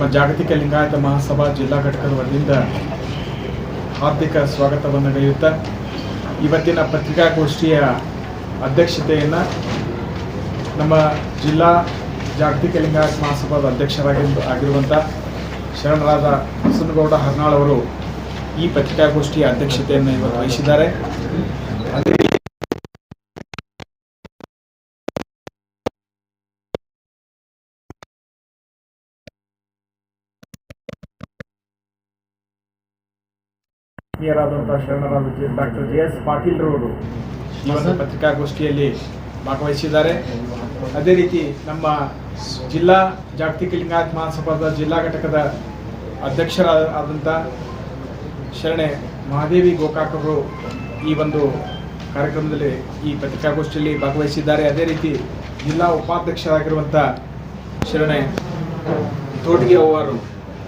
ಜಾಗತಿಕ ಲಿಂಗಾಯತ ಮಹಾಸಭಾ ಜಿಲ್ಲಾ ಘಟಕದ ವತಿಯಿಂದ ಹಾರ್ದಿಕ ಸ್ವಾಗತವನ್ನು ನಡೆಯುತ್ತಾ. ಇವತ್ತಿನ ಪತ್ರಿಕಾಗೋಷ್ಠಿಯ ಅಧ್ಯಕ್ಷತೆಯನ್ನು ನಮ್ಮ ಜಿಲ್ಲಾ ಜಾಗತಿಕ ಲಿಂಗಾಯತ ಮಹಾಸಭಾದ ಅಧ್ಯಕ್ಷರಾಗಿ ಆಗಿರುವಂಥ ಶರಣರಾದ ಹಸನಗೌಡ ಹರ್ನಾಳ್ ಅವರು ಈ ಪತ್ರಿಕಾಗೋಷ್ಠಿಯ ಅಧ್ಯಕ್ಷತೆಯನ್ನು ಇವತ್ತು ವಹಿಸಿದ್ದಾರೆ. ಅದೇ ಹಿರಿಯರಾದಂಥ ಶರಣರಾದ ಡಾಕ್ಟರ್ ಜೆ ಎಸ್ ಪಾಟೀಲ್ ರವರು. ಈ ಒಂದು ಪತ್ರಿಕಾಗೋಷ್ಠಿಯಲ್ಲಿ ಭಾಗವಹಿಸಿದ್ದಾರೆ. ಅದೇ ರೀತಿ ನಮ್ಮ ಜಿಲ್ಲಾ ಜಾಗತಿಕ ಲಿಂಗಾಯತ ಮಹಾಸಭಾದ ಜಿಲ್ಲಾ ಘಟಕದ ಅಧ್ಯಕ್ಷರಾದಂಥ ಶರಣೆ ಮಹಾದೇವಿ ಗೋಕಾಕ್ ಅವರು ಈ ಒಂದು ಕಾರ್ಯಕ್ರಮದಲ್ಲಿ ಈ ಪತ್ರಿಕಾಗೋಷ್ಠಿಯಲ್ಲಿ ಭಾಗವಹಿಸಿದ್ದಾರೆ. ಅದೇ ರೀತಿ ಜಿಲ್ಲಾ ಉಪಾಧ್ಯಕ್ಷರಾಗಿರುವಂಥ ಶರಣೆ ತೋಟಿಗೆ ಅವರು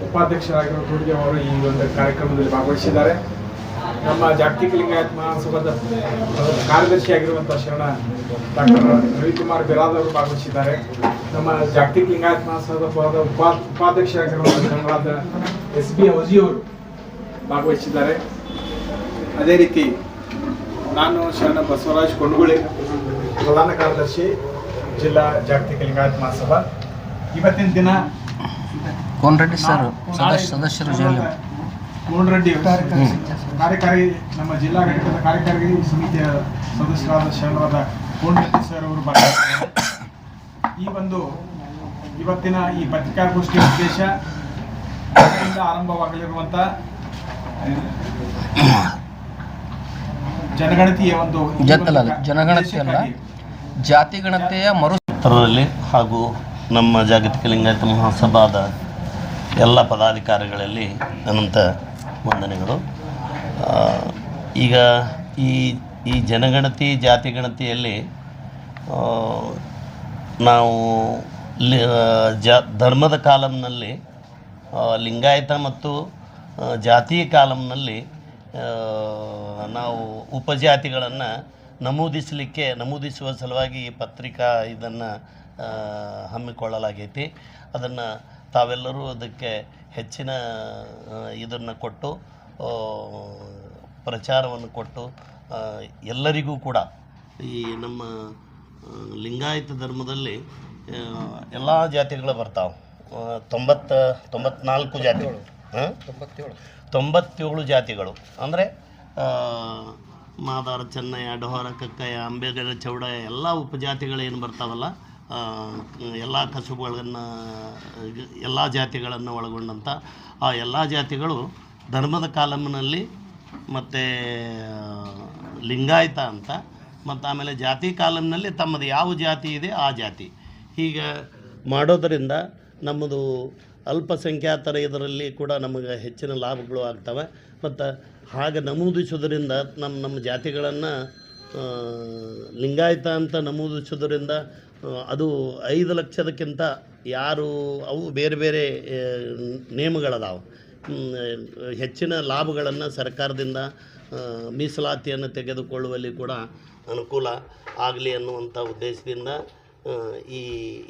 ಉಪಾಧ್ಯಕ್ಷರಾಗಿರುವ ತೋಟಿಗೆ ಅವರು ಈ ಒಂದು ಕಾರ್ಯಕ್ರಮದಲ್ಲಿ ಭಾಗವಹಿಸಿದ್ದಾರೆ. ನಮ್ಮ ಜಾಗತಿಕ ಲಿಂಗಾಯತ್ ಮಹಾಸಭಾದ ಕಾರ್ಯದರ್ಶಿಯಾಗಿರುವಂಥ ಶರಣ ಡಾಕ್ಟರ್ ರವಿಕುಮಾರ್ ಬಿರಾದ್ ಅವರು ಭಾಗವಹಿಸಿದ್ದಾರೆ. ನಮ್ಮ ಜಾಗತಿಕ ಲಿಂಗಾಯತ್ ಮಹಾಸಭಾದ ಉಪಾ ಉಪಾಧ್ಯಕ್ಷರಾಗಿರುವಂಥ ಶರಣರಾದ ಎಸ್ ಬಿ ಅವಜಿ ಅವರು ಭಾಗವಹಿಸಿದ್ದಾರೆ. ಅದೇ ರೀತಿ ನಾನು ಶರಣ ಬಸವರಾಜ್ ಕೊಂಡಗುಳಿ ಪ್ರಧಾನ ಕಾರ್ಯದರ್ಶಿ ಜಿಲ್ಲಾ ಜಾಗತಿಕ ಲಿಂಗಾಯತ್ ಮಹಾಸಭಾ. ಇವತ್ತಿನ ದಿನ ಕೋನರೆಡ್ಡಿ ಸರ್ ಸದಸ್ಯ ಸದಸ್ಯರು ಜೈಲು ಕೋನ್ ರೆಡ್ಡಿ ಕಾರ್ಯಕಾರಿ ನಮ್ಮ ಜಿಲ್ಲಾ ಘಟಕದ ಕಾರ್ಯಕಾರಿ ಸಮಿತಿಯ ಸದಸ್ಯರಾದ ಶರಣರಾದ ರೆಡ್ಡಿ ಸರ್ ಅವರು. ಈ ಒಂದು ಇವತ್ತಿನ ಈ ಪತ್ರಿಕಾಗೋಷ್ಠಿಯ ಉದ್ದೇಶ ಆರಂಭವಾಗಲಿರುವಂತ ಜನಗಣತಿಯ ಒಂದು ಈ ಜನ- ಒಂದು ಅಲ್ಲ, ಜನಗಣತಿ ಜಾತಿ ಗಣತೆಯ ಮರು ಹಾಗೂ ನಮ್ಮ ಜಾಗತಿಕ ಲಿಂಗಾಯತ ಮಹಾಸಭಾದ ಎಲ್ಲ ಪದಾಧಿಕಾರಿಗಳಲ್ಲಿ ಅನಂತ ವಂದನೆಗಳು. ಈಗ ಈ ಈ ಜನಗಣತಿ ಜಾತಿ ಗಣತಿಯಲ್ಲಿ ನಾವು ಜ, ಧರ್ಮದ ಕಾಲಂನಲ್ಲಿ ಲಿಂಗಾಯತ ಮತ್ತು ಜಾತಿ ಕಾಲಂನಲ್ಲಿ ನಾವು ಉಪಜಾತಿಗಳನ್ನು ನಮೂದಿಸಲಿಕ್ಕೆ, ನಮೂದಿಸುವ ಸಲುವಾಗಿ ಈ ಪತ್ರಿಕಾ ಇದನ್ನು ಹಮ್ಮಿಕೊಳ್ಳಲಾಗೈತಿ. ಅದನ್ನು ತಾವೆಲ್ಲರೂ ಅದಕ್ಕೆ ಹೆಚ್ಚಿನ ಇದನ್ನು ಕೊಟ್ಟು ಪ್ರಚಾರವನ್ನು ಕೊಟ್ಟು ಎಲ್ಲರಿಗೂ ಕೂಡ ಈ ನಮ್ಮ ಲಿಂಗಾಯತ ಧರ್ಮದಲ್ಲಿ ಎಲ್ಲ ಜಾತಿಗಳು ಬರ್ತಾವೆ. ತೊಂಬತ್ತ ತೊಂಬತ್ನಾಲ್ಕು ಜಾತಿಗಳು ಹಾಂ? ತೊಂಬತ್ತೇಳು. ತೊಂಬತ್ತೇಳು ಜಾತಿಗಳು. ಅಂದರೆ ಮಾದಾರ ಚೆನ್ನಯ್ಯ ಡೋಹರ ಕಕ್ಕಯ್ಯ ಅಂಬೇಗರ ಚೌಡಯ್ಯ ಎಲ್ಲ ಉಪಜಾತಿಗಳು ಏನು ಬರ್ತಾವಲ್ಲ ಎಲ್ಲ ಕಸುಬುಗಳನ್ನು, ಎಲ್ಲ ಜಾತಿಗಳನ್ನು ಒಳಗೊಂಡಂಥ ಆ ಎಲ್ಲ ಜಾತಿಗಳು ಧರ್ಮದ ಕಾಲಮ್ನಲ್ಲಿ ಮತ್ತು ಲಿಂಗಾಯತ ಅಂತ, ಮತ್ತು ಆಮೇಲೆ ಜಾತಿ ಕಾಲಮ್ನಲ್ಲಿ ತಮ್ಮದು ಯಾವ ಜಾತಿ ಇದೆ ಆ ಜಾತಿ. ಹೀಗೆ ಮಾಡೋದರಿಂದ ನಮ್ಮದು ಅಲ್ಪಸಂಖ್ಯಾತರ ಇದರಲ್ಲಿ ಕೂಡ ನಮಗೆ ಹೆಚ್ಚಿನ ಲಾಭಗಳು ಆಗ್ತವೆ. ಮತ್ತು ಹಾಗೆ ನಮೂದಿಸೋದರಿಂದ ನಮ್ಮ ನಮ್ಮ ಜಾತಿಗಳನ್ನು ಲಿಂಗಾಯತ ಅಂತ ನಮೂದಿಸೋದ್ರಿಂದ ಅದು ಐದು ಲಕ್ಷದಕ್ಕಿಂತ ಯಾರು ಅವು ಬೇರೆ ಬೇರೆ ನೇಮಗಳದಾವೆ. ಹೆಚ್ಚಿನ ಲಾಭಗಳನ್ನು ಸರ್ಕಾರದಿಂದ ಮೀಸಲಾತಿಯನ್ನು ತೆಗೆದುಕೊಳ್ಳುವಲ್ಲಿ ಕೂಡ ಅನುಕೂಲ ಆಗಲಿ ಅನ್ನುವಂಥ ಉದ್ದೇಶದಿಂದ ಈ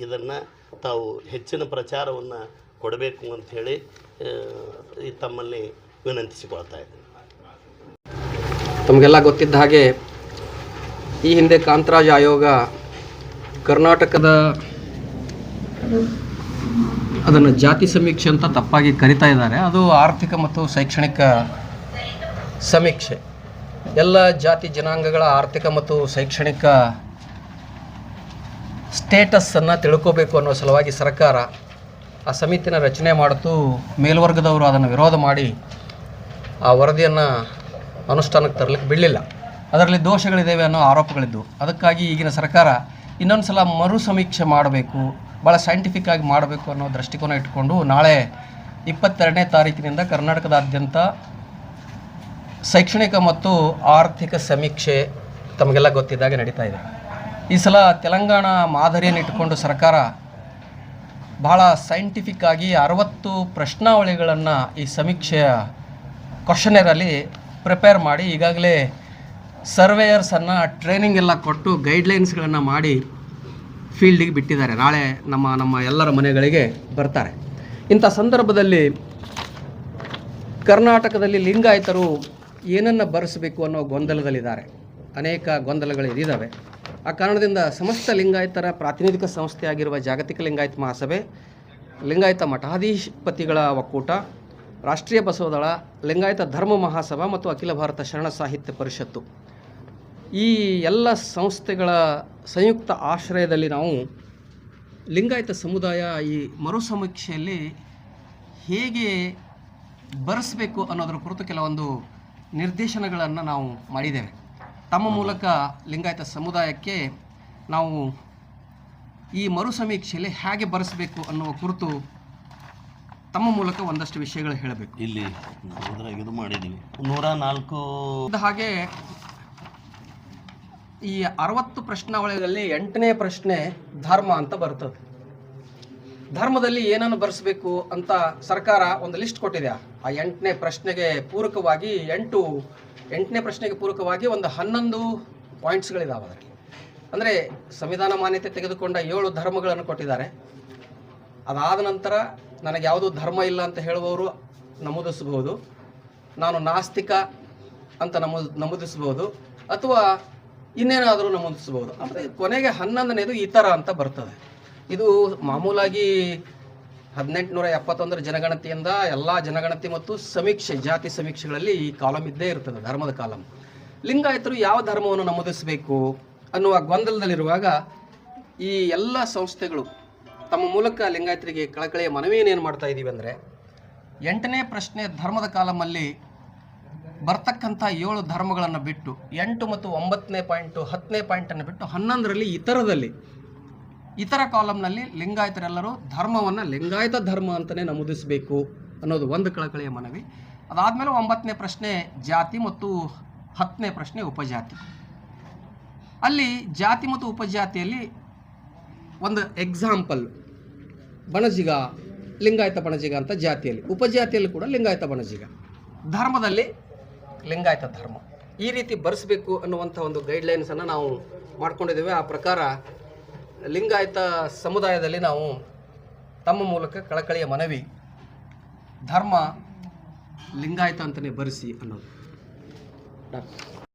ಇದನ್ನು ತಾವು ಹೆಚ್ಚಿನ ಪ್ರಚಾರವನ್ನು ಕೊಡಬೇಕು ಅಂಥೇಳಿ ತಮ್ಮಲ್ಲಿ ವಿನಂತಿಸಿಕೊಳ್ತಾ ಇದ್ದೀನಿ. ತಮಗೆಲ್ಲ ಗೊತ್ತಿದ್ದ ಹಾಗೆ ಈ ಹಿಂದೆ ಕಾಂತರಾಜ ಆಯೋಗ ಕರ್ನಾಟಕದ ಅದನ್ನು ಜಾತಿ ಸಮೀಕ್ಷೆ ಅಂತ ತಪ್ಪಾಗಿ ಕರಿತಾ ಇದ್ದಾರೆ. ಅದು ಆರ್ಥಿಕ ಮತ್ತು ಶೈಕ್ಷಣಿಕ ಸಮೀಕ್ಷೆ. ಎಲ್ಲ ಜಾತಿ ಜನಾಂಗಗಳ ಆರ್ಥಿಕ ಮತ್ತು ಶೈಕ್ಷಣಿಕ ಸ್ಟೇಟಸ್ಸನ್ನು ತಿಳ್ಕೋಬೇಕು ಅನ್ನೋ ಸಲುವಾಗಿ ಸರ್ಕಾರ ಆ ಸಮಿತಿನ ರಚನೆ ಮಾಡಿತು ಮೇಲ್ವರ್ಗದವರು ಅದನ್ನು ವಿರೋಧ ಮಾಡಿ ಆ ವರದಿಯನ್ನು ಅನುಷ್ಠಾನಕ್ಕೆ ತರಲಿಕ್ಕೆ ಬಿಡಲಿಲ್ಲ. ಅದರಲ್ಲಿ ದೋಷಗಳಿದ್ದಾವೆ ಅನ್ನೋ ಆರೋಪಗಳಿದ್ದವು. ಅದಕ್ಕಾಗಿ ಈಗಿನ ಸರ್ಕಾರ ಇನ್ನೊಂದು ಸಲ ಮರು ಸಮೀಕ್ಷೆ ಮಾಡಬೇಕು ಭಾಳ ಸೈಂಟಿಫಿಕ್ ಆಗಿ ಮಾಡಬೇಕು ಅನ್ನೋ ದೃಷ್ಟಿಕೋನ ಇಟ್ಕೊಂಡು ನಾಳೆ ಇಪ್ಪತ್ತೆರಡನೇ ತಾರೀಕಿನಿಂದ ಕರ್ನಾಟಕದಾದ್ಯಂತ ಶೈಕ್ಷಣಿಕ ಮತ್ತು ಆರ್ಥಿಕ ಸಮೀಕ್ಷೆ ತಮಗೆಲ್ಲ ಗೊತ್ತಿದ್ದಾಗೆ ನಡೀತಾ ಇದೆ. ಈ ಸಲ ತೆಲಂಗಾಣ ಮಾದರಿಯನ್ನು ಇಟ್ಟುಕೊಂಡು ಸರ್ಕಾರ ಭಾಳ ಸೈಂಟಿಫಿಕ್ ಆಗಿ ಅರವತ್ತು ಪ್ರಶ್ನಾವಳಿಗಳನ್ನು ಈ ಸಮೀಕ್ಷೆಯ ಕ್ವಶನರಲ್ಲಿ ಪ್ರಿಪೇರ್ ಮಾಡಿ ಈಗಾಗಲೇ ಸರ್ವೇಯರ್ಸನ್ನು ಟ್ರೈನಿಂಗ್ ಎಲ್ಲ ಕೊಟ್ಟು ಗೈಡ್ಲೈನ್ಸ್ಗಳನ್ನು ಮಾಡಿ ಫೀಲ್ಡಿಗೆ ಬಿಟ್ಟಿದ್ದಾರೆ. ನಾಳೆ ನಮ್ಮ ನಮ್ಮ ಎಲ್ಲರ ಮನೆಗಳಿಗೆ ಬರ್ತಾರೆ. ಇಂಥ ಸಂದರ್ಭದಲ್ಲಿ ಕರ್ನಾಟಕದಲ್ಲಿ ಲಿಂಗಾಯತರು ಏನನ್ನು ಬರೆಸಬೇಕು ಅನ್ನೋ ಗೊಂದಲದಲ್ಲಿದ್ದಾರೆ. ಅನೇಕ ಗೊಂದಲಗಳು ಇದ್ದಾವೆ ಆ ಕಾರಣದಿಂದ ಸಮಸ್ತ ಲಿಂಗಾಯತರ ಪ್ರಾತಿನಿಧಿಕ ಸಂಸ್ಥೆಯಾಗಿರುವ ಜಾಗತಿಕ ಲಿಂಗಾಯತ ಮಹಾಸಭೆ, ಲಿಂಗಾಯತ ಮಠಾಧೀಶಪತಿಗಳ ಒಕ್ಕೂಟ, ರಾಷ್ಟ್ರೀಯ ಬಸವದಳ ಲಿಂಗಾಯತ ಧರ್ಮ ಮಹಾಸಭಾ ಮತ್ತು ಅಖಿಲ ಭಾರತ ಶರಣ ಸಾಹಿತ್ಯ ಪರಿಷತ್ತು ಈ ಎಲ್ಲ ಸಂಸ್ಥೆಗಳ ಸಂಯುಕ್ತ ಆಶ್ರಯದಲ್ಲಿ ನಾವು ಲಿಂಗಾಯತ ಸಮುದಾಯ ಈ ಮರುಸಮೀಕ್ಷೆಯಲ್ಲಿ ಹೇಗೆ ಬರೆಸಬೇಕು ಅನ್ನೋದರ ಕುರಿತು ಕೆಲವೊಂದು ನಿರ್ದೇಶನಗಳನ್ನು ನಾವು ಮಾಡಿದ್ದೇವೆ. ತಮ್ಮ ಮೂಲಕ ಲಿಂಗಾಯತ ಸಮುದಾಯಕ್ಕೆ ನಾವು ಈ ಮರುಸಮೀಕ್ಷೆಯಲ್ಲಿ ಹೇಗೆ ಬರೆಸಬೇಕು ಅನ್ನುವ ಕುರಿತು ತಮ್ಮ ಮೂಲಕ ಒಂದಷ್ಟು ವಿಷಯಗಳು ಹೇಳಬೇಕು. ಇಲ್ಲಿ ಇದು ಮಾಡಿದ್ದೀವಿ ನೂರ ನಾಲ್ಕು ಹಾಗೆ ಈ ಅರವತ್ತು ಪ್ರಶ್ನಾವಳಿಗಳಲ್ಲಿ ಎಂಟನೇ ಪ್ರಶ್ನೆ ಧರ್ಮ ಅಂತ ಬರ್ತದೆ. ಧರ್ಮದಲ್ಲಿ ಏನನ್ನು ಬರೆಸಬೇಕು ಅಂತ ಸರ್ಕಾರ ಒಂದು ಲಿಸ್ಟ್ ಕೊಟ್ಟಿದೆ. ಆ ಎಂಟನೇ ಪ್ರಶ್ನೆಗೆ ಪೂರಕವಾಗಿ ಎಂಟು, ಎಂಟನೇ ಪ್ರಶ್ನೆಗೆ ಪೂರಕವಾಗಿ ಒಂದು ಹನ್ನೊಂದು ಪಾಯಿಂಟ್ಸ್ಗಳಿದಾವೆ ಅದರಲ್ಲಿ. ಅಂದರೆ ಸಂವಿಧಾನ ಮಾನ್ಯತೆ ತೆಗೆದುಕೊಂಡ ಏಳು ಧರ್ಮಗಳನ್ನು ಕೊಟ್ಟಿದ್ದಾರೆ. ಅದಾದ ನಂತರ ನನಗೆ ಯಾವುದೂ ಧರ್ಮ ಇಲ್ಲ ಅಂತ ಹೇಳುವವರು ನಮೂದಿಸಬಹುದು. ನಾನು ನಾಸ್ತಿಕ ಅಂತ ನಮೂ, ನಮೂದಿಸಬಹುದು. ಅಥವಾ ಇನ್ನೇನಾದರೂ ನಮೂದಿಸಬಹುದು. ಅಂದರೆ ಕೊನೆಗೆ ಹನ್ನೊಂದನೇದು ಈ ಥರ ಅಂತ ಬರ್ತದೆ. ಇದು ಮಾಮೂಲಾಗಿ ಹದಿನೆಂಟುನೂರ ಎಪ್ಪತ್ತೊಂದರ ಜನಗಣತಿಯಿಂದ ಎಲ್ಲ ಜನಗಣತಿ ಮತ್ತು ಸಮೀಕ್ಷೆ, ಜಾತಿ ಸಮೀಕ್ಷೆಗಳಲ್ಲಿ ಈ ಕಾಲಮ್ ಇದ್ದೇ ಇರ್ತದೆ, ಧರ್ಮದ ಕಾಲಮ್ ಲಿಂಗಾಯತರು ಯಾವ ಧರ್ಮವನ್ನು ನಮೂದಿಸಬೇಕು ಅನ್ನುವ ಗೊಂದಲದಲ್ಲಿರುವಾಗ ಈ ಎಲ್ಲ ಸಂಸ್ಥೆಗಳು ತಮ್ಮ ಮೂಲಕ ಲಿಂಗಾಯತರಿಗೆ ಕಳಕಳಿಯ ಮನವಿಯನ್ನು ಏನು ಮಾಡ್ತಾ ಇದ್ದೀವಿ ಅಂದರೆ, ಎಂಟನೇ ಪ್ರಶ್ನೆ ಧರ್ಮದ ಕಾಲಮಲ್ಲಿ ಬರ್ತಕ್ಕಂಥ ಏಳು ಧರ್ಮಗಳನ್ನು ಬಿಟ್ಟು ಎಂಟು ಮತ್ತು ಒಂಬತ್ತನೇ ಪಾಯಿಂಟು ಹತ್ತನೇ ಪಾಯಿಂಟನ್ನು ಬಿಟ್ಟು ಹನ್ನೊಂದರಲ್ಲಿ ಇತರದಲ್ಲಿ, ಇತರ ಕಾಲಮ್ನಲ್ಲಿ ಲಿಂಗಾಯತರೆಲ್ಲರೂ ಧರ್ಮವನ್ನು ಲಿಂಗಾಯತ ಧರ್ಮ ಅಂತಲೇ ನಮೂದಿಸಬೇಕು ಅನ್ನೋದು ಒಂದು ಕಳಕಳಿಯ ಮನವಿ. ಅದಾದಮೇಲೆ ಒಂಬತ್ತನೇ ಪ್ರಶ್ನೆ ಜಾತಿ ಮತ್ತು ಹತ್ತನೇ ಪ್ರಶ್ನೆ ಉಪಜಾತಿ. ಅಲ್ಲಿ ಜಾತಿ ಮತ್ತು ಉಪಜಾತಿಯಲ್ಲಿ ಒಂದು ಎಕ್ಸಾಂಪಲ್ ಬಣಜಿಗ, ಲಿಂಗಾಯತ ಬಣಜಿಗ ಅಂತ ಜಾತಿಯಲ್ಲಿ, ಉಪಜಾತಿಯಲ್ಲಿ ಕೂಡ ಲಿಂಗಾಯತ ಬಣಜಿಗ. ಧರ್ಮದಲ್ಲಿ ಲಿಂಗಾಯತ ಧರ್ಮ. ಈ ರೀತಿ ಬರೆಸಬೇಕು ಅನ್ನುವಂಥ ಒಂದು ಗೈಡ್ಲೈನ್ಸನ್ನು ನಾವು ಮಾಡ್ಕೊಂಡಿದ್ದೇವೆ. ಆ ಪ್ರಕಾರ ಲಿಂಗಾಯತ ಸಮುದಾಯದಲ್ಲಿ ನಾವು ತಮ್ಮ ಮೂಲಕ ಕಳಕಳಿಯ ಮನವಿ, ಧರ್ಮ, ಲಿಂಗಾಯತ ಅಂತಲೇ ಬರೆಸಿ ಅನ್ನೋದು. ಡಾಕ್ಟರ್